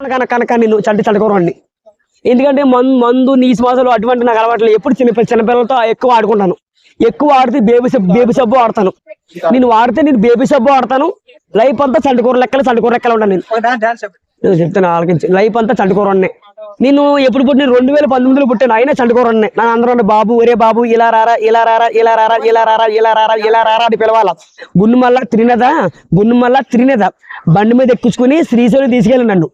కనుక కనుక నేను చంటి చండుకోరండి ఎందుకంటే మందు మందు నీసు మాసాలు అటువంటి నాకు అలవాట్లేదు. ఎప్పుడు చిన్న చిన్నపిల్లలతో ఎక్కువ ఆడుకుంటాను. ఎక్కువ ఆడితే బేబీ సబ్బు బేబీ సబ్బు ఆడతాను నేను వాడితే నేను బేబీ సబ్బు ఆడతాను లైఫ్ అంతా చండుకూర లెక్కలు చండుకూర లెక్కలు ఉంటాను నేను. నేను చెప్తాను ఆలకించి. లైఫ్ అంతా చండుకూర ఉన్నాయి నేను ఎప్పుడు పుట్టిన రెండు వేల పంతొమ్మిదిలో పుట్టాను. అయినా చండుకూర ఉన్నాయి నా అందరూ బాబు ఒరే బాబు ఇలా రారా ఇలా రారా ఇలా రారా ఇలా రారా ఇలా రారా ఇలా రారా అని పిలవాల. గున్ను మళ్ళా తిరినదా? గున్ను మళ్ళా తిరినదా? బండి మీద ఎక్కించుకుని శ్రీశైలం తీసుకెళ్ళి నన్ను.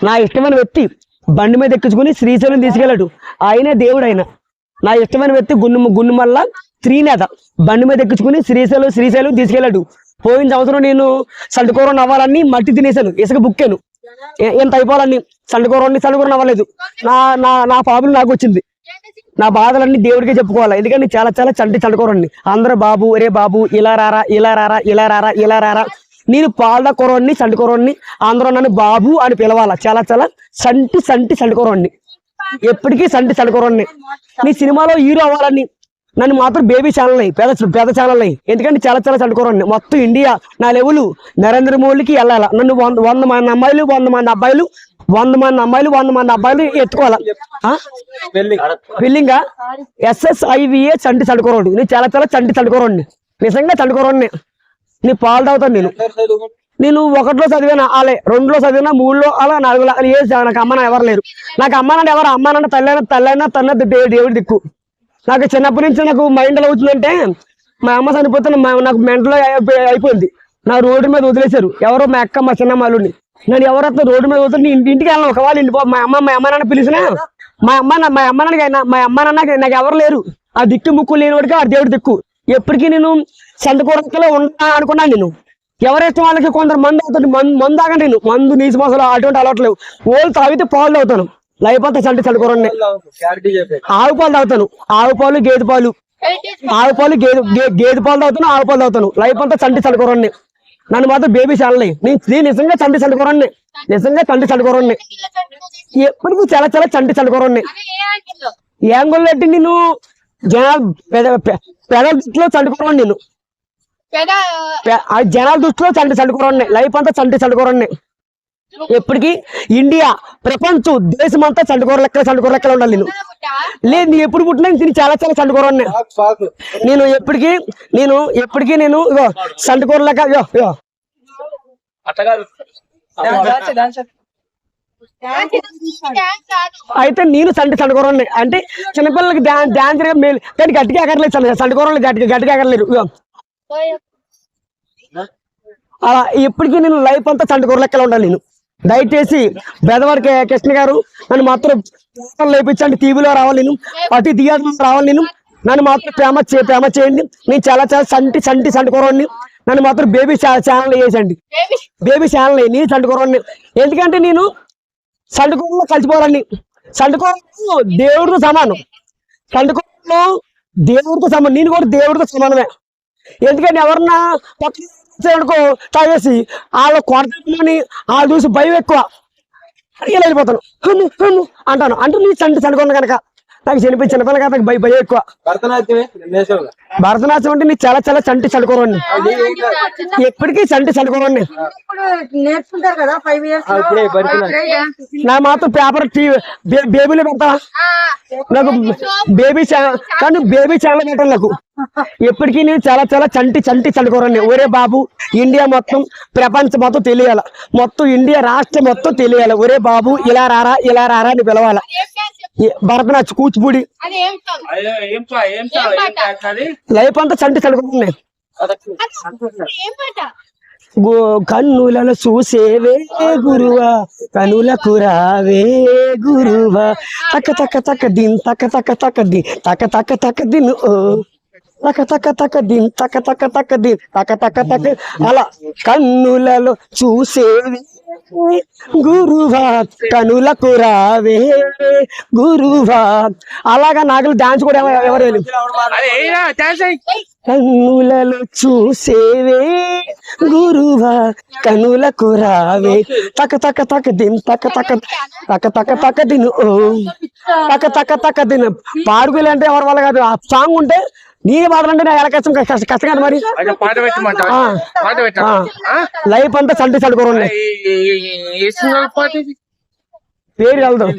నా ఇష్టమైన వ్యక్తి బండి మీద ఎక్కించుకుని శ్రీశైలం తీసుకెళ్ళాడు. ఆయనే దేవుడు ఆయన నా ఇష్టమైన వ్యక్తి గున్ను గున్ను మళ్ళా త్రీనేత. బండి మీద ఎక్కించుకుని శ్రీశైలం శ్రీశైలం తీసుకెళ్ళాడు. పోయిన సంవత్సరం నేను సండుకూర నవ్వాలని మట్టి తినేసాను ఇసుక బుక్కాను. ఎంత అయిపోవాలని? సండుకూర సండుకూర నవ్వలేదు. నా నా నా పాపలు నాకు వచ్చింది. నా బాధలన్నీ దేవుడికే చెప్పుకోవాలి. ఎందుకంటే చాలా చాలా చంటి చండుకోరండి అందరూ బాబు ఒరే బాబు ఇలా రారా ఇలా రారా ఇలా రారా ఇలా రారా నేను పాల కూరని సంటి అందరూ నన్ను బాబు అని పిలవాల? చాలా చాలా సంటి సంటి చండుకూరని ఎప్పటికీ సంటి చండుకూరని నీ సినిమాలో హీరో అవ్వాలని నన్ను మాత్రం బేబీ ఛానల్ అయ్యి పెద్ద పెద్ద ఛానల్ అయ్యి. ఎందుకంటే చాలా చాలా చండుకోరండి మొత్తం ఇండియా నా లెవెలు. నరేంద్ర మోడీకి వెళ్ళాల? నన్ను వంద వంద మంది అమ్మాయిలు వంద మంది అబ్బాయిలు వంద మంది అమ్మాయిలు వంద మంది అబ్బాయిలు ఎత్తుకోవాలా? బిల్లింగా? ఎస్ఎస్ఐవిఏ చంటి చండుకోరండి నేను చాలా చాలా చంటి చండుకోరండి నిజంగా చండుకోరండి నీ పాలు తాగుతాను నేను. నేను ఒకటిలో చదివాను? అలే రెండులో చదివినా మూడులో అలా నాలుగులో అలా ఏ నాకు అమ్మ నాన్న ఎవరు లేరు. నాకు అమ్మ నాన్న ఎవరు? అమ్మ నాన్న తల్లైనా తల్లైనా తన్న దే- దేవుడి దిక్కు. నాకు చిన్నప్పటి నుంచి నాకు మైండ్ ఎలా అవుతుందంటే మా అమ్మ చనిపోతే నాకు మెంటలో అయిపోయింది. నా రోడ్డు మీద వదిలేశారు. ఎవరో మా అక్క మా చిన్న మాలుని నేను ఎవరైతే రోడ్డు మీద వదిలి ఇంటి- ఇంటికి వెళ్ళను. ఒకవేళ ఇంటి మా అమ్మ మా అమ్మ నాన్న పిలిచినా మా అమ్మ మా అమ్మ నాన్నకి నా- మా అమ్మ నాన్న నాకు ఎవరు లేరు. ఆ దిక్కు ముక్కు లేనివాడికి ఆ దేవుడి దిక్కు. ఎప్పటికీ నేను సంతకూరలో ఉంటా అనుకున్నాను నేను. ఎవరైతే వాళ్ళకి కొందరు మందు అవుతుంది మందు మందు ఆగండి నేను. మందు నీసు మోసాలు అటువంటి అలవాట్లేవు ఓళ్ళు తాగితే పాలు తాగుతాను. లైఫ్ అంతా చంటి చల్లుకోరండి ఆవు పాలు తాగుతాను. ఆవు పాలు గేదె పాలు. ఆవు పాలు గేదె గే- గేదె పాలు తాగుతాను ఆవు పాలు తాగుతాను. లైఫ్ అంతా చంటి చల్లుకోరండి నన్ను మాత్రం బేబీ చాలని నేను నిజంగా చంటి చల్లుకోరండి నిజంగా చంటి చల్లుకోరండి ఎప్పటికీ చాలా చాలా చంటి చల్లుకోరండి యాంగుల్ పెట్టి నేను జనాలు పెదల చండుకోరండి నేను. జనాల దృష్టిలో చంటి చండుకోరండి లైఫ్ అంతా చంటి చండుకోరండి ఎప్పటికీ ఇండియా ప్రపంచం దేశం అంతా చండుకోర లెక్కలు చండుకోర లెక్కలు ఉండాలి నేను. లేదు నేను ఎప్పుడు పుట్టినా నేను చాలా చాలా చండుకోరండి నేను ఎప్పటికీ నేను ఎప్పటికీ నేను ఇగో చండుకోర లెక్క ఇగో ఇగో. అయితే నేను సంటి చండుకోరండి అంటే చిన్నపిల్లలకి డాన్స్ డాన్స్ మేలు. కానీ గట్టిగా ఎగరలేదు చండుకోరంలో గట్టిగా గట్టిగా ఎగరలేరు ఇగో. అలా ఇప్పటికీ నేను లైఫ్ అంతా చండుకూర లెక్కలు ఉండాలి నేను. దయచేసి బెదవారి కృష్ణ గారు నన్ను మాత్రం లేపించండి టీవీలో రావాలి నేను ప్రతి థియేటర్లో రావాలి నేను. నన్ను మాత్రం ప్రేమ చే ప్రేమ చేయండి. నేను చాలా చాలా సంటి సంటి సంటుకోరండి నన్ను మాత్రం బేబీ ఛానల్ వేసండి బేబీ ఛానల్ నీ సంటుకోరండి ఎందుకంటే నేను సంటుకూరలో కలిసిపోవాలండి సంటుకూరలో దేవుడితో సమానం. సంటుకూరలో దేవుడితో సమానం. నేను కూడా దేవుడితో సమానమే. ఎందుకని ఎవరన్నా పక్కన అనుకో తాగేసి వాళ్ళ కొడతని వాళ్ళు చూసి భయం ఎక్కువ. ఇలా వెళ్ళిపోతాను. అంటాను. అంటే నీ చంటి చనుకున్నా కనుక నాకు చనిపోయి చిన్నపిల్ల కదా నాకు భయ భయం ఎక్కువ. భరతనాట్యం అంటే నీ చాలా చాలా చంటి చనుకోరండి ఎప్పటికీ చంటి భరతనాట్యం నా మాత్రం పేపర్ టీవీ బేబీలో పెడతా. నాకు బేబీ ఛానల్ కానీ బేబీ ఛానల్ పెట్టాలి నాకు. ఎప్పటికీ నేను చాలా చాలా చంటి చంటి చనుకోరండి ఒరే బాబు ఇండియా మొత్తం ప్రపంచం మొత్తం తెలియాల. మొత్తం ఇండియా రాష్ట్రం మొత్తం తెలియాలి. ఒరే బాబు ఇలా రారా ఇలా రారా అని పిలవాల. భరతనాట్యం కూచిపూడి. లైఫ్ అంతా చంటి గో- కన్నులను చూసేవే గురువా కనులకు రావే గురువా. తక్క తక్క తక్క దిన్ తక్క తక్క తక్క ది తక్క తక్క తక్క దిన్ ఓ. తక్క తక్క తక్క దిన్ తక్క తక్క తక్క దిన్ తక్క తక్క తక్క అలా కన్నులలో చూసేవి గురువా కనులకు రావే. గురువా అలాగా నాగలు డాన్స్ కూడా ఎవ- ఎవరు కన్నులలో చూసేవే. గురువా కనులకు రావే. తక తక తక దిన్ తక తక తక తక తక దిన్ ఓ. తక తక తక దిన్. పాడుకులు అంటే ఎవరి వల్ల కాదు. ఆ సాంగ్ ఉంటే నీకు పాడాలంటే నాకు ఎలా కష్టం? కష్ట కష్టం కదా మరి? అక్కడ పాట పెట్టమంట? ఆ. పాట పెట్ట? ఆ. లైఫ్ అంతా పాట? ఇది పేరు వెళ్దాం?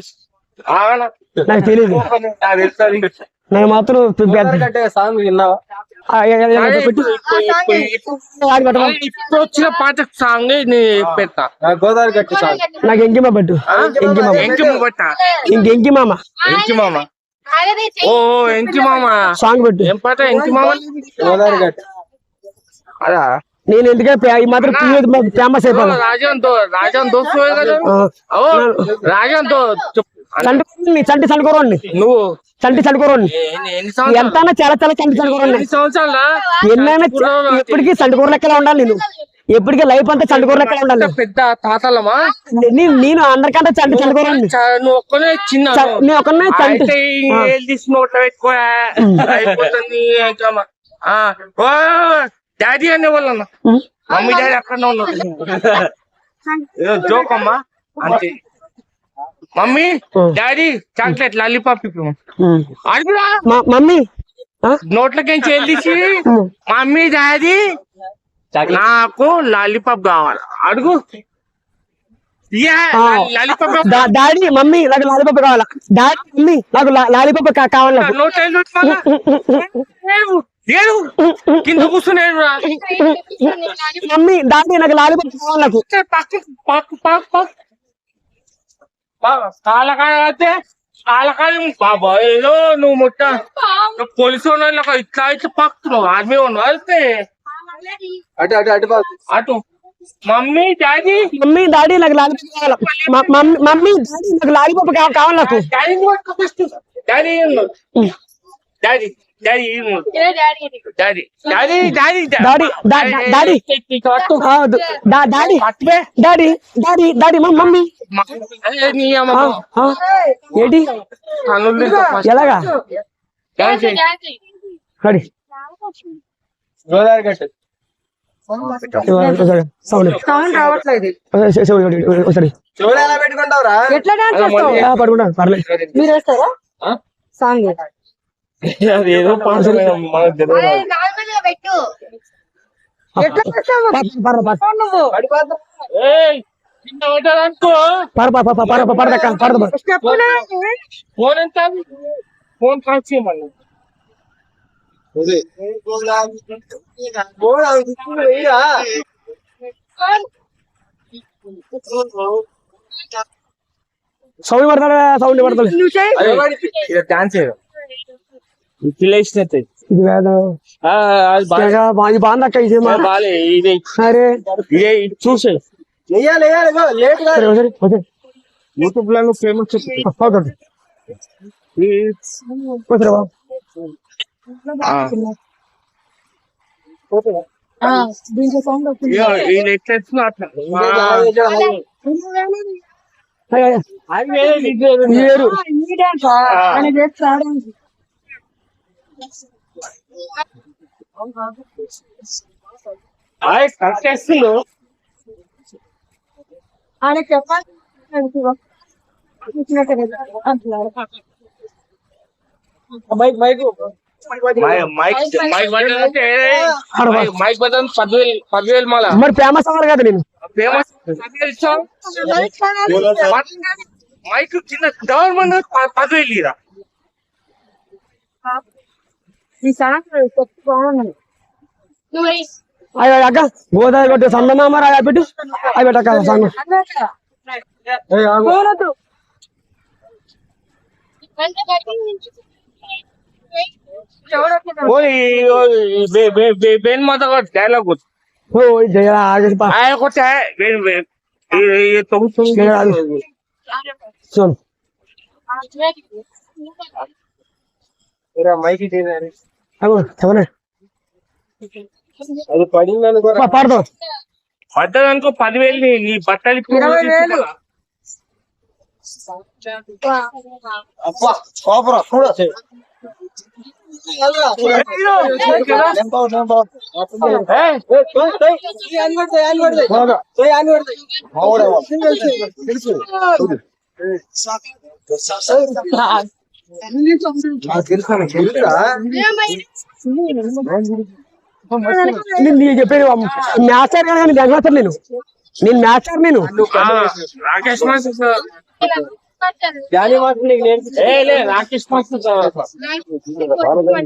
నాకు తెలియదు. నాకు మాత్రం సాంగ్ విన్నావా? వచ్చిన పాట సాంగ్ నీ పెడతా గోదావరి గట్టి సాంగ్. నాకు ఎంకి మా పెట్టు. ఎంకి మామ. ఎంకి పెట్ట? ఇంక ఎంకి మామ. ఎంకి మామ. ఓ ఎంకి మామ. సాంగ్ పెట్టు. ఏం పాట? ఎంకి మామ? గోదావరి గట్టి? అదా? నేను ఎందుకంటే ఈ మాత్రం ఫేమస్ అయిపోయాను రాజాన్ రాజాన్ దోస్తు రాజాన్. చంటి చంటి చండుకోరండి నువ్వు. చంటి సంవత్సరాలు? ఎంతైనా చాలా చాలా చంటి సంవత్సరాలా? ఎన్నైనా చ- ఎప్పటికీ చండుకూర లెక్కలా ఉండాలి నేను. ఎప్పటికీ లైఫ్ అంతా చండుకూర ఉండాలి. పెద్ద తాతలమా? నేను నేను అందరికంటే చంటి చండుకోరండి చ- నువ్వు ఒక్కనే చిన్న నేను డాడీ అనే ఉమ్. మమ్మీ డాడీ అక్కడనే ఉన్నారు. ఏదో జోక్ అమ్మా. అంతే. Mummy. Daddy chocolate lollipop mummy వెళ్ళిసి ఉమ్. మమ్మీ డాడీ నాకు లాలీపాప్ కావాలి. అడుగు. డాడీ మమ్మీ నాకు లాలీపాప్ కావాలా? డాడీ మమ్మీ నాకు లాలీపాప్ కావాలి? ఏడు. కింద కూర్చునేడు రా. మమ్మీ డాడీ నాకు లాలీపాప్ కావాలి? నాకు పక్క పక్క పక్క పక్క. కాలకాయ అయితే కాలకాయ బాబా ఏదో నువ్వు ముట్ట. పోలీసు వాళ్ళకి ఇట్లా ఇట్లా పక్కుతున్నావు ఆర్మీ ఉన్నావు అయితే అటు అటు అటు బాబు అటు మమ్మీ డాడీ మమ్మీ డాడీ నాకు లాలీపాప్ కావాలా మ- మమ్మీ మమ్మీ డాడీ నాకు లాలీపాప్ కా- కావాలి నాకు daddy first daddy daddy daddy daddy daddy daddy daddy, డా- డా- డాడీ. పట్టు ఆ, ద- డా- డాడీ పట్టువే డాడీ డాడీ డాడీ మమ్- మమ్మీ అదే నీ అమ్మ ఆ, ఆ, ఏంటి కన్నులు ఎలాగా డాన్స్ చేయి. డాడీ గోదావరి గట్టి ఒకసారి సౌండ్ సౌండ్ రావట్లేదు ఒకసారి ఎట్లా డాన్స్ చేస్తావు ఆ, పడుకుంటాను పర్లేదు మీరు వేస్తారా సాంగ్ అది ఏదో పాట మనకు తెలియదు పెట్టు ఎట్లా చేస్తావు నువ్వు ఫోన్ ఎంత ఫోన్ కాల్ చేయమని సౌండ్ పడతాడా? సౌండ్ పడతాడు? డాన్స్ పిల్లేసినట్టు ఇది అది ఇది బాలే ఇది. అరే. ఇదే చూసే లేట్ యూట్యూబ్లో ఫేమస్ దీంట్లో సౌండ్ వస్తుంది. ఆయన చెప్పాలి. Mike. Mike mike mike button అంటే మైక్- మైక్ బటన్ పదివేలు పదివేలు మళ్ళా. మరి ఫేమస్ అవ్వాలి కదా నేను? ఫేమస్ మైక్ కింద పదివేలు ఇరా అయ్యో అక్క గోదావరి కొట్టి పెట్టు. అవి పెట్టక్క సాంగ్ పోనొద్దు. ఓ బేన్ మాత డైలాగ్ ఓ జయ ఆగేసి పా ఆయన కొట్టే బేన్ బేన్ తొమ్మిది జయ ఆగు. చూడు మైక్ చేయలేదు అగో చెప్పండి అది పడింది అనుకో పా- పాడదాం పడ్డదనుకో పదివేలు నీ- నీ బట్టలు ఇప్పుడు ఇరవై వేలు. అబ్బా సూపర్ చూడ నేను నీకు చెప్పేది మ్యాచ్ ఆర్ కానీ మాస్టర్ నేను. నేను మ్యాచ్ నేను. రాకేష్ మాస్టర్ నీకు నేర్పించి ఏ లే రాకేష్ మాస్టర్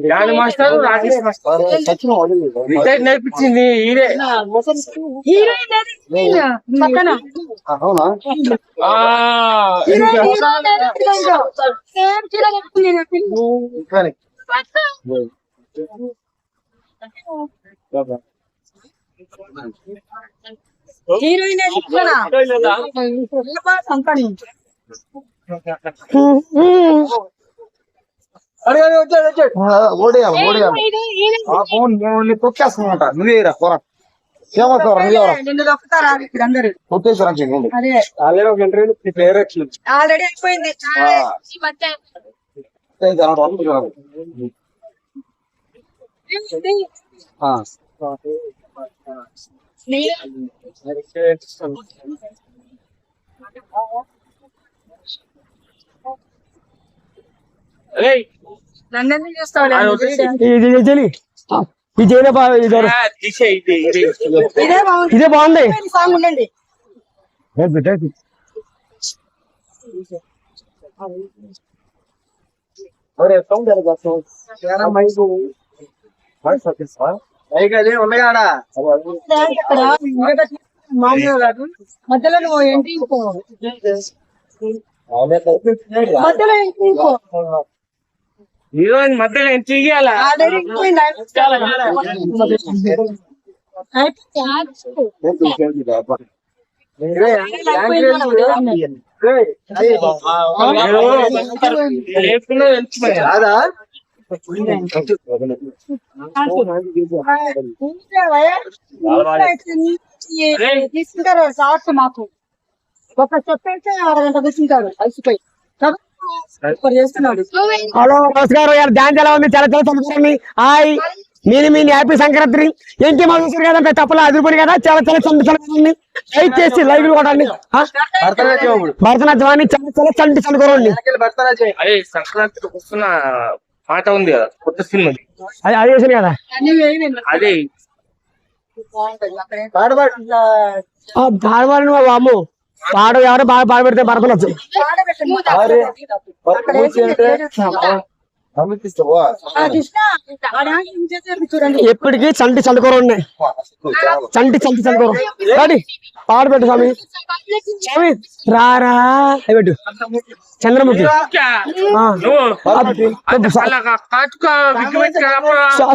ధ్యాని మాస్టర్ రాకేష్ మాస్టర్ రిటైర్ నేర్పించింది ఈడే హీరోయిన్ పక్కన అవునా హీరోయిన్ నేను ఓడియాలి ఓడియాలి ఆ ఫోన్ నేను తొక్కేస్తున్నమాట నువ్వే రా పోరా. ఫేమస్ నువ్వే నిన్ను మామూలుగా కాదు. మధ్యలో నువ్వు ఏంటి మధ్యలో ఏంటి ఇంకో హీరోయిన్ మధ్యలో ఏం చెయ్యాలా? తీసుకుంటారు సార్ మాకు. ఒక స్టెప్ అరగంట కూర్చుంటాడు అలసిపోయి. హలో నమస్కారం డాన్స్ ఎలా ఉంది? చాలా చాలా సంతోషం హాయ్. నేను మీ హ్యాపీ సంక్రాంతి. ఏంటి మా చూసారు కదా తప్పలా అదిరిపోయి కదా చాలా చాలా సంతోషంగా ఉంది లైక్ చేసి లైవ్ కొట్టండి? భరతనాట్యం అని చాలా చాలా చంటి చనుకోరండి సంక్రాంతికి వస్తున్న పాట ఉంది కదా కొత్త సినిమా అది అది చేసాను కదా. అదే. పాడబాడు ఆ, పాడవాడిని మా బామ్ము పాడ ఎవరో బాగా పాడ పెడితే చూడండి. ఎప్పటికీ చంటి చండుకోరండి చంటి చంటి చండుకోరం. రాడి. పాడ పెట్టు స్వామి. స్వామి రారా అవి పెట్టు. చంద్రముఖి.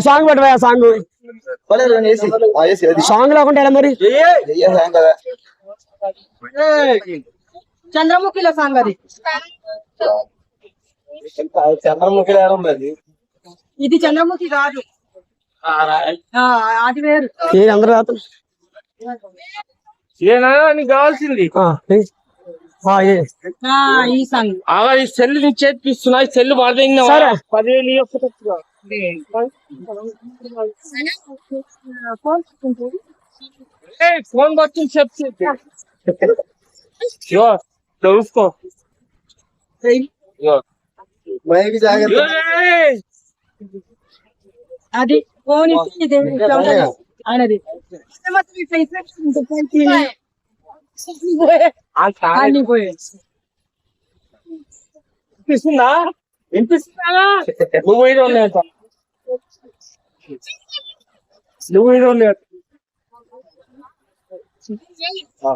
సాంగ్ పెట్టవా సాంగ్. సాంగ్ లేకుండా ఎలా మరి? చంద్రముఖిలో సాంగ్ అది చంద్రముఖి ఉంది ఇది చంద్రముఖి కాదు. ఆ, అది వేరు. ఏ అందరూ నీకు కావాల్సింది. ఈ సాంగ్ ఈ సెల్ నీ ఇస్తున్నా ఈ. పదివేలు ఏయ్, ఫోన్ చెప్పు. ఇగో, చూసుకో ఇగో. మైక్ జాగ్రత్త ఏయ్, అది ఫోన్ ఇస్తే ఇది ఇట్లా ఉంటది. ఆయనది ఇస్తే మాత్రం ఇట్లా ఇట్లా ఉంటుంది. పైకి. ఆ సారీ అన్ని పోయాయి. వినిపిస్తుందా వినిపిస్తుందా నువ్వు హీరో లేట నువ్వు హీరో లేట లే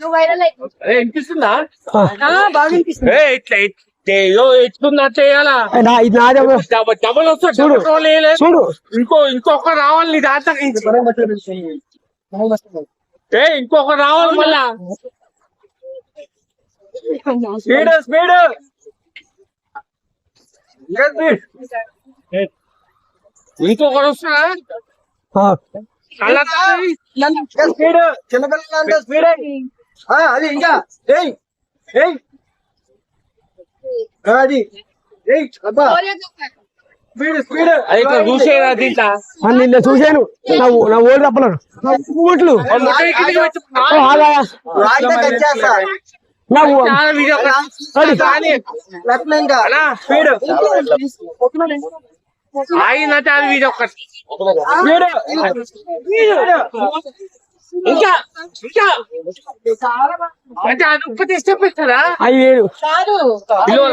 నువ్వు వైరల్ బాగా ఏ ఇట్లా చేయాలా? నా ఇది నాదే డబల్ డబల్ వస్తే చూడు. ఇంకో ఇంకొక రావాలి నీ దాంట్లో ఏ ఇంకొక రావాలి మళ్ళా. Speed speed. ఇంకొకరు వస్తున్నా స్పీడ్. చిన్నపిల్లలు అంటే స్పీడ్. అది ఇంకా. ఏయ్. అది నిన్న చూశాను నా ఓడి తప్పలేదు నా ఊట్లు. ఆ ముట్ట ఇంకా ఇంకా. అంటే అది ఉప్పు తెస్తే పెట్టారా ఐదు. వేలు కాదు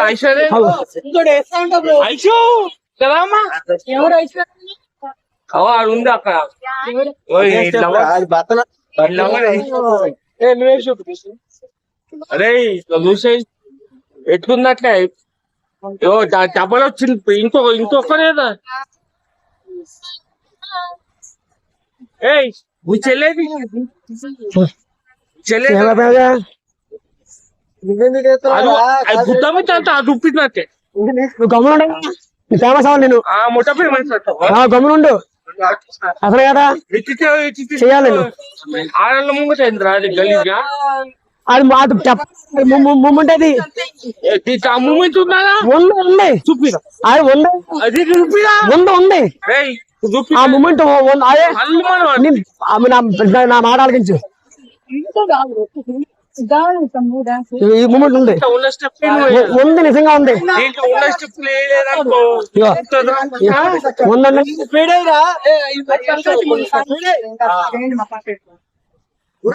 ఐశ్వర్య కదా అమ్మా ఎవరు ఐశ్వర్య ఉంది అక్కడ. అరే చూసే ఎట్టుకుందట్లే ఓ డబ్బలు వచ్చింది. ఇంకో ఇంకొకరేదా? ఏయ్ అది గుద్ద మీద అంత అది ఉప్పిందంటే నువ్వు గమనుండు ఫేమస్ అవ్వాలి నేను గమనుండు అసలు కదా చెయ్యాలి నేను. ఆడళ్ళ ముంగటేంద్రా అది గలీజ్గా అది మా చెప్ప మూమెంట్ అది మూమెంట్ ఉంది ఉంది చూపిరా అది ఉంది అది చూపిరా ఉంది ఉంది ఆ మూమెంట్ నా మాట ఆలకించు. ఈ- ఈ మూమెంట్ ఉంది. ఉంది నిజంగా ఉంది. ఉందండి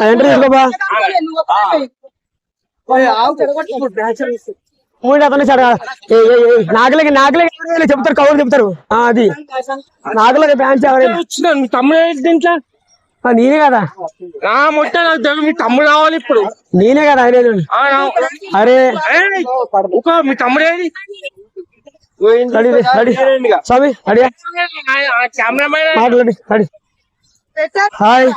ఎంట్రీ తీసుకోబా మూడు అతను సార్ నాగలకి నాగలకి చెప్తారు కౌలు చెప్తారు. ఆ, అది. నాగలకి బ్యాన్స్ ఎవరైనా వచ్చిన మీ తమ్ముడు దీంట్లో? నేనే కదా. నా మొట్ట నాకు తెలియదు మీ తమ్ముడు రావాలి ఇప్పుడు. నేనే కదా అరే. ఒక మీ తమ్ముడు ఏది? రెడీ రెడీ స్వామి కెమెరామెన్ మాట్లాడి హాయ్.